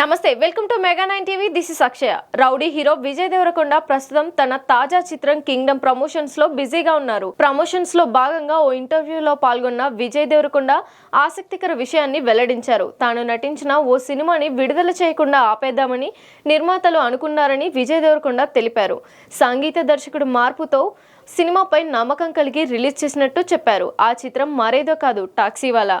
నమస్తే welcome to mega nine TV. This is Akshaya. Rowdy hero Vijay Deverakonda ప్రస్తుతం తన తాజా చిత్రం కింగ్డమ్ ప్రమోషన్స్లో బిజీగా ఉన్నారు. ప్రమోషన్స్లో భాగంగా ఓ ఇంటర్వ్యూలో పాల్గొన్న విజయ్ దేవరకొండ ఆసక్తికర విషయాన్ని వెల్లడించారు. తాను నటించిన ఓ సినిమాని విడుదల చేయకుండా ఆపేద్దామని నిర్మాతలు అనుకున్నారని విజయ్ దేవరకొండ తెలిపారు. సంగీత దర్శకుడు మార్పుతో సినిమాపై నమ్మకం కలిగి రిలీజ్ చేసినట్టు చెప్పారు. ఆ చిత్రం మరేదో కాదు టాక్సీవాలా.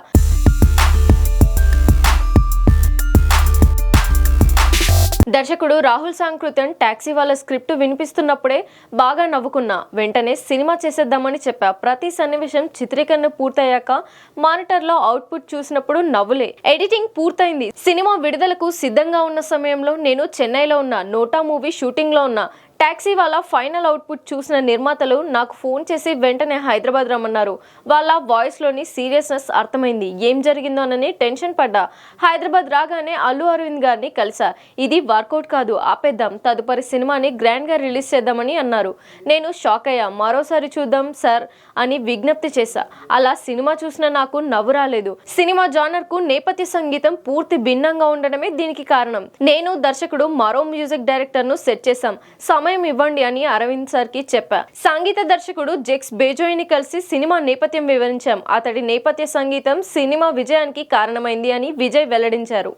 దర్శకుడు రాహుల్ సాంకృతన్ టాక్సీ వాళ్ళ స్క్రిప్ట్ వినిపిస్తున్నప్పుడే బాగా నవ్వుకున్నా. వెంటనే సినిమా చేసేద్దామని చెప్పా. ప్రతి సన్నివేశం చిత్రీకరణ పూర్తయ్యాక మానిటర్లో అవుట్పుట్ చూసినప్పుడు నవ్వులే. ఎడిటింగ్ పూర్తయింది. సినిమా విడుదలకు సిద్ధంగా ఉన్న సమయంలో నేను చెన్నైలో ఉన్నా. నోటా మూవీ షూటింగ్లో ఉన్నా. ట్యాక్సీ వాళ్ళ ఫైనల్ అవుట్పుట్ చూసిన నిర్మాతలు నాకు ఫోన్ చేసి వెంటనే హైదరాబాద్ రమ్మన్నారు. వాళ్ళ వాయిస్లోని సీరియస్నెస్ అర్థమైంది. ఏం జరిగిందోనని టెన్షన్ పడ్డా. హైదరాబాద్ రాగానే అల్లు అరవింద్ గారిని కలిసా ఇది వర్కౌట్ కాదు ఆపేద్దాం. తదుపరి సినిమాని గ్రాండ్గా రిలీజ్ చేద్దామని అన్నారు. నేను షాక్ అయ్యా. మరోసారి చూద్దాం సార్ అని విజ్ఞప్తి చేశా. అలా సినిమా చూసిన నాకు నవ్వు రాలేదు. సినిమా జానర్కు నేపథ్య సంగీతం పూర్తి భిన్నంగా ఉండడమే దీనికి కారణం. నేను దర్శకుడు మరో మ్యూజిక్ డైరెక్టర్ను సెట్ చేశాం. సమయం ఇవ్వండి అని అరవింద్ సార్కి చెప్పా. సంగీత దర్శకుడు జెక్స్ బేజోయిని కలిసి సినిమా నేపథ్యం వివరించాం. అతడి నేపథ్య సంగీతం సినిమా విజయానికి కారణమైంది అని విజయ్ వెల్లడించారు.